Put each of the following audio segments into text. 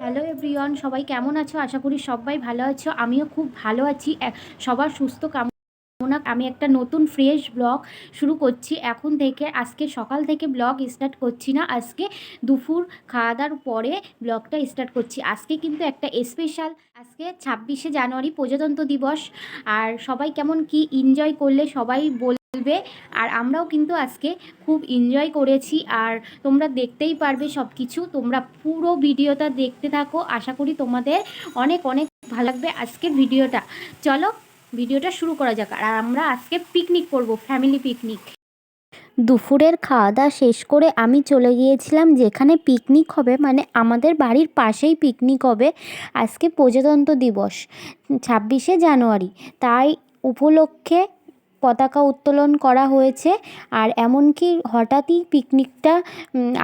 Hello everyone, সবাই কেমন আছো? আশা করি সবাই ভালো আছো। আমিও খুব ভালো আছি। সবার সুস্থ কাম আমি একটা নতুন ফ্রেশ ব্লগ শুরু করছি। এখন থেকে, আজকে সকাল থেকে ব্লগ স্টার্ট করছি না। আজকে দুপুর খাওয়া দাওয়ার পরে ব্লগটা স্টার্ট করছি। আজকে কিন্তু একটা স্পেশাল আজকে ছাব্বিশে জানুয়ারি প্রজাতন্ত্র দিবস। আর সবাই কেমন, কি এনজয় করলে সবাই বল বলবে আর আমরাও কিন্তু আজকে খুব এনজয় করেছি আর তোমরা দেখতেই পারবে সব কিছু তোমরা পুরো ভিডিওটা দেখতে থাকো। আশা করি তোমাদের অনেক অনেক ভালো লাগবে আজকের ভিডিওটা। চলো ভিডিওটা শুরু করা যাক আর আমরা আজকে পিকনিক করব ফ্যামিলি পিকনিক দুপুরের খাওয়া দাওয়া শেষ করে আমি চলে গিয়েছিলাম যেখানে পিকনিক হবে মানে আমাদের বাড়ির পাশেই পিকনিক হবে আজকে প্রজাতন্ত্র দিবস, ছাব্বিশে জানুয়ারি। তাই উপলক্ষে পতাকা উত্তোলন করা হয়েছে আর এমনকি হঠাৎই পিকনিকটা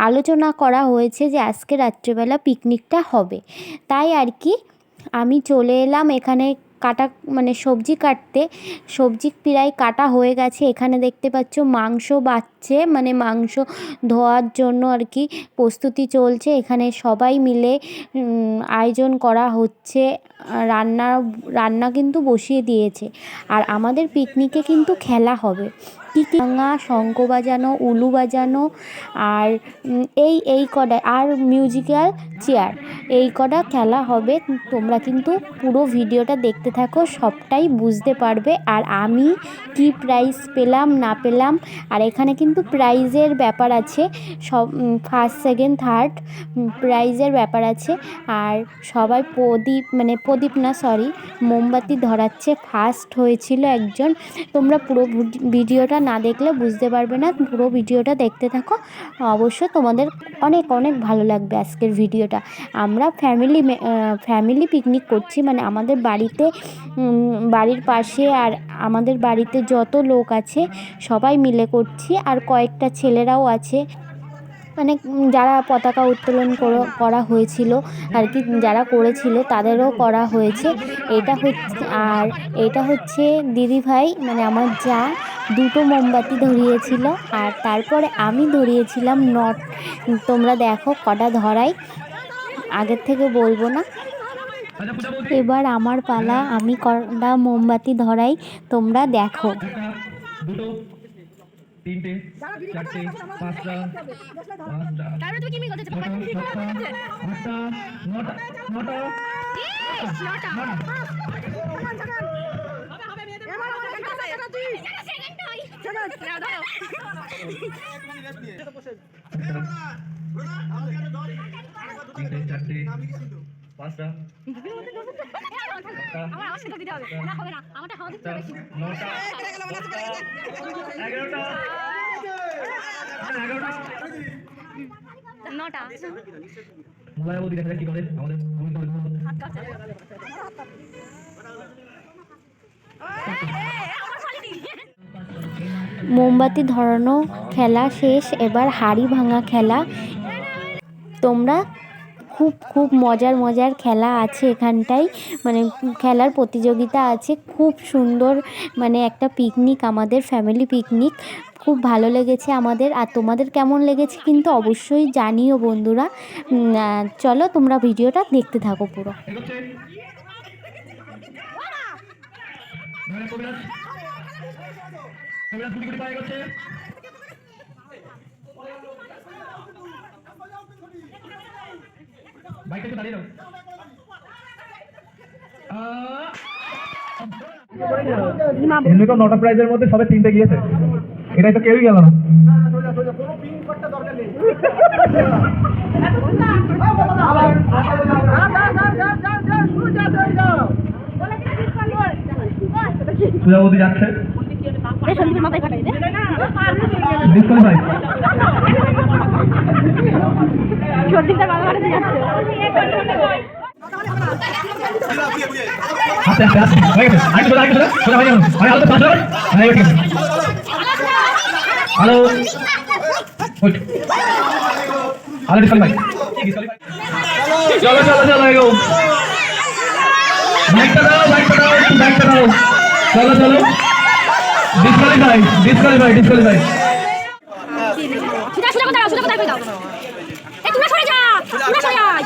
আলোচনা করা হয়েছে যে আজকে রাত্রেবেলা পিকনিকটা হবে। তাই আর কি, আমি চলে এলাম এখানে কাটা মানে সবজি কাটতে, সবজি প্রায় কাটা হয়ে গেছে। এখানে দেখতে পাচ্ছ মাংস বাচ্ছে মানে মাংস ধোয়ার জন্য আর কি প্রস্তুতি চলছে। এখানে সবাই মিলে আয়োজন করা হচ্ছে। রান্না রান্না কিন্তু বসিয়ে দিয়েছে। আর আমাদের পিকনিকে কিন্তু খেলা হবে। ভাঙা শঙ্খ বাজানো উলু বাজানো আর এই এই কটা, আর মিউজিক্যাল চেয়ার। এই কটা খেলা হবে, তোমরা কিন্তু পুরো ভিডিওটা দেখতে থাকো, সবটাই বুঝতে পারবে। আর আমি কি প্রাইজ পেলাম, না পেলাম, আর এখানে কিন্তু প্রাইজের ব্যাপার আছে, সব ফার্স্ট সেকেন্ড থার্ড প্রাইজের ব্যাপার আছে। আর সবাই প্রদীপ মানে প্রদীপ না সরি মোমবাতি ধরাচ্ছে ফার্স্ট হয়েছিল একজন। তোমরা পুরো ভিডিওটা না দেখলে বুঝতে পারবে না, পুরো ভিডিওটা দেখতে থাকো। অবশ্য তোমাদের অনেক অনেক ভালো লাগবে আজকের ভিডিওটা। আমরা ফ্যামিলি ফ্যামিলি পিকনিক করছি। মানে আমাদের বাড়িতে বাড়ির পাশে আর আমাদের বাড়িতে যত লোক আছে, সবাই মিলে করছি। আর কয়েকটা ছেলেরাও আছে। মানে যারা পতাকা উত্তোলন করো- করা হয়েছিল আর কি, যারা করেছিল তাদেরও করা হয়েছে। এটা হচ্ছে, আর এটা হচ্ছে দিদিভাই মানে আমার যা দুটো মোমবাতি ধরিয়েছিল। আর তারপরে আমি ধরিয়েছিলাম নট। তোমরা দেখো কটা ধরাই আগের থেকে বলব না। এবার আমার পালা, আমি কটা মোমবাতি ধরাই, তোমরা দেখো। তিনটে চারটে পাঁচটা তিনটে চারটে পাঁচটা। নটা। দেখা কি করে? আমাদের মোমবাতি ধরানো খেলা শেষ এবার হাড়ি ভাঙা খেলা। তোমরা খুব খুব মজার মজার খেলা আছে এখানটায়। মানে খেলার প্রতিযোগিতা আছে। খুব সুন্দর মানে একটা পিকনিক আমাদের ফ্যামিলি পিকনিক খুব ভালো লেগেছে আমাদের। আর তোমাদের কেমন লেগেছে কিন্তু অবশ্যই জানিও বন্ধুরা। চলো তোমরা ভিডিওটা দেখতে থাকো পুরো। কবিরাজ কবিরাজ গুটি গুটি পায়ে এগোচ্ছে বাইকটা একটু দাঁড়িয়ে দাও। এমনিকেও নটা প্রাইজের মধ্যে সবে তিনটে গিয়েছে। এটাই তো কেউই গেল না। যাচ্ছে। ডিসকোয়ালিফাই। হ্যালো হ্যালো ডিসকোয়ালিফাই চলো চলো চলো এগো। বাইকটা দাও বাইকটা দাও একটু বাইকটা দাও। চলো চলো। ডিসকোয়ালিফাই ডিসকোয়ালিফাই ডিসকোয়ালিফাই তোমরা সরে যা তুমি সরে আয়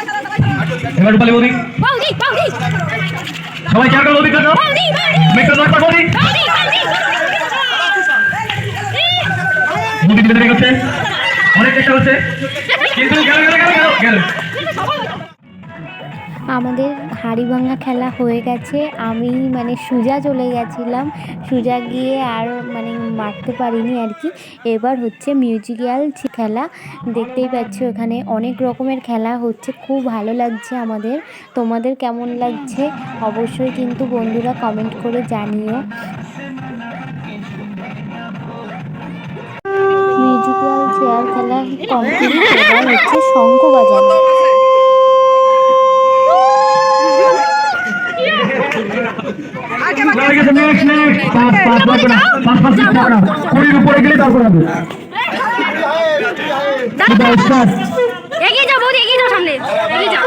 এবার রূপালী বৌদি। বৌদি বৌদি। সবাই চার বৌদি কাটো বৌদি বৌদি। মেট্রো দরকার বৌদি। বৌদি বৌদি বৌদি। ধীরে ধীরে করছে অনেক চেষ্টা করছে কিন্তু গেল গেল গেল গেল। আমাদের হাড়ি ভাঙা খেলা হয়ে গেছে। আমি মানে সুজা চলে গেছিলাম। সুজা গিয়ে আর মানে মারতে পারিনি আর কি। এবার হচ্ছে মিউজিক্যাল খেলা। দেখতেই পাচ্ছ ওখানে অনেক রকমের খেলা হচ্ছে। খুব ভালো লাগছে আমাদের। তোমাদের কেমন লাগছে? অবশ্যই কিন্তু বন্ধুরা কমেন্ট করে জানিও। মিউজিক্যাল চেয়ার খেলা কমপ্লিট এবার হচ্ছে শঙ্খ বাজানো। কুড়ির উপরে গেলে তারপর হবে। এগিয়ে যাও বৌদি এগিয়ে যাও সামনে। এগিয়ে যাও।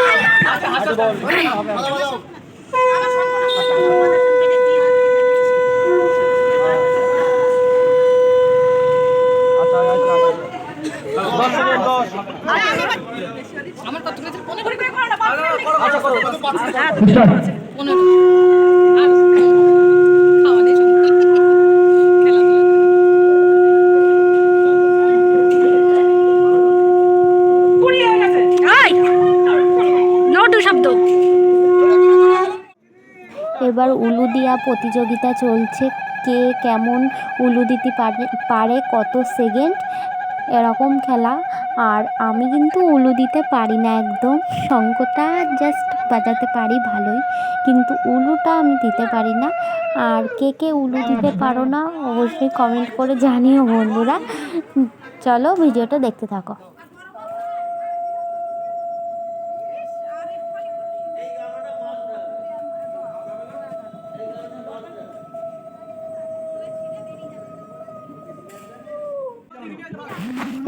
স্টার্ট আয় নটু শব্দ এবার উলু দেওয়া প্রতিযোগিতা চলছে। কে কেমন উলু দিতে পারে পারে, কত সেকেন্ড? এরকম খেলা। আর আমি কিন্তু উলু দিতে পারি না একদম। শঙ্কটা জাস্ট বাজাতে পারি ভালোই। কিন্তু উলুটা আমি দিতে পারি না। আর কে কে উলু দিতে পারো না, অবশ্যই কমেন্ট করে জানিও বন্ধুরা। চলো ভিডিওটা দেখতে থাকো।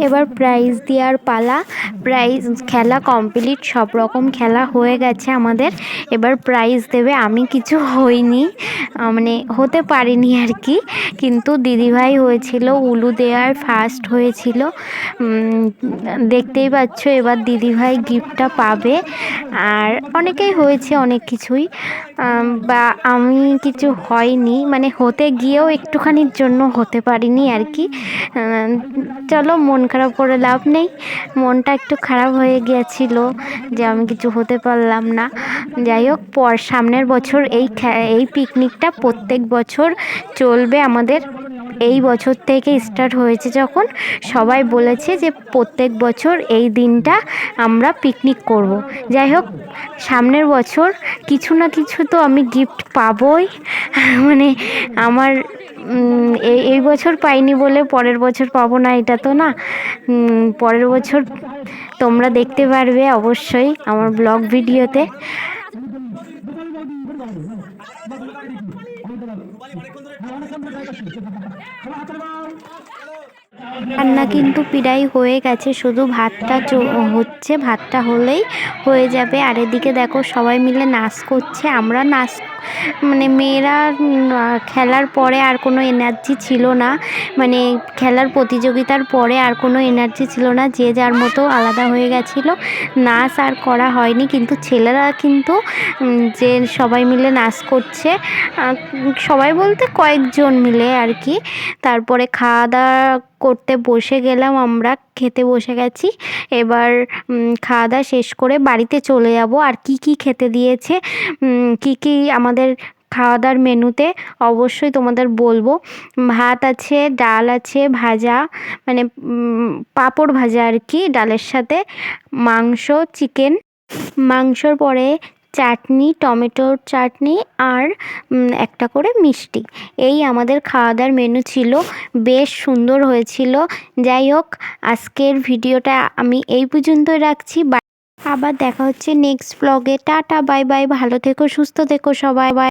এবার প্রাইজ দেওয়ার পালা। প্রাইজ খেলা কমপ্লিট সব রকম খেলা হয়ে গেছে আমাদের। এবার প্রাইজ দেবে, আমি কিছু হইনি মানে হতে পারিনি আর কি। কিন্তু দিদিভাই হয়েছিল, উলু দেওয়ার ফার্স্ট হয়েছিল। দেখতেই পাচ্ছ, এবার দিদিভাই গিফটটা পাবে। আর অনেকেই হয়েছে অনেক কিছুই বা আমি কিছু হয়নি মানে হতে গিয়েও একটুখানির জন্য হতে পারিনি আর কি। চলো মন খারাপ করে লাভ নেই, মনটা একটু খারাপ হয়ে গিয়েছিল যে আমি কিছু হতে পারলাম না। যাই হোক, পর সামনের বছর এই এই পিকনিকটা প্রত্যেক বছর চলবে। আমাদের এই বছর থেকে স্টার্ট হয়েছে যখন সবাই বলেছে যে প্রত্যেক বছর এই দিনটা আমরা পিকনিক করব। যাই হোক, সামনের বছর কিছু না কিছু তো আমি গিফট পাবই। মানে আমার এই এই বছর পাইনি বলে পরের বছর পাবো না, এটা তো না। পরের বছর তোমরা দেখতে পারবে অবশ্যই আমার ব্লগ ভিডিওতে। রান্না কিন্তু প্রায় হয়ে গেছে, শুধু ভাতটা হচ্ছে, ভাতটা হলেই হয়ে যাবে। আর এদিকে দেখো সবাই মিলে নাচ করছে, আমরা নাচ মানে মেয়েরা খেলার পরে আর কোনো এনার্জি ছিল না। মানে খেলার প্রতিযোগিতার পরে আর কোনো এনার্জি ছিল না, যে যার মতো আলাদা হয়ে গেছিল। নাচ আর করা হয়নি, কিন্তু ছেলেরা কিন্তু যে সবাই মিলে নাচ করছে সবাই বলতে কয়েকজন মিলে আর কি। তারপরে খাওয়া দাওয়া করতে বসে গেলাম আমরা খেতে বসে গেছি। এবার খাওয়া দাওয়া শেষ করে বাড়িতে চলে যাব। আর কি কি খেতে দিয়েছে কি কি আমাদের খাওয়া দাওয়ার মেনুতে অবশ্যই তোমাদের বলব। ভাত আছে, ডাল আছে, ভাজা মানে পাঁপড় ভাজা আর কি, ডালের সাথে মাংস, চিকেন। মাংসর পরে চাটনি, টমেটোর চাটনি আর একটা করে মিষ্টি। এই আমাদের খাওয়া দাওয়ার মেনু ছিল। বেশ সুন্দর হয়েছিল। যাই হোক, আজকের ভিডিওটা আমি এই পর্যন্তই রাখছি। আবার দেখা হচ্ছে নেক্সট ব্লগে টাটা বাই বাই ভালো থেকো, সুস্থ থেকো সবাই। বাই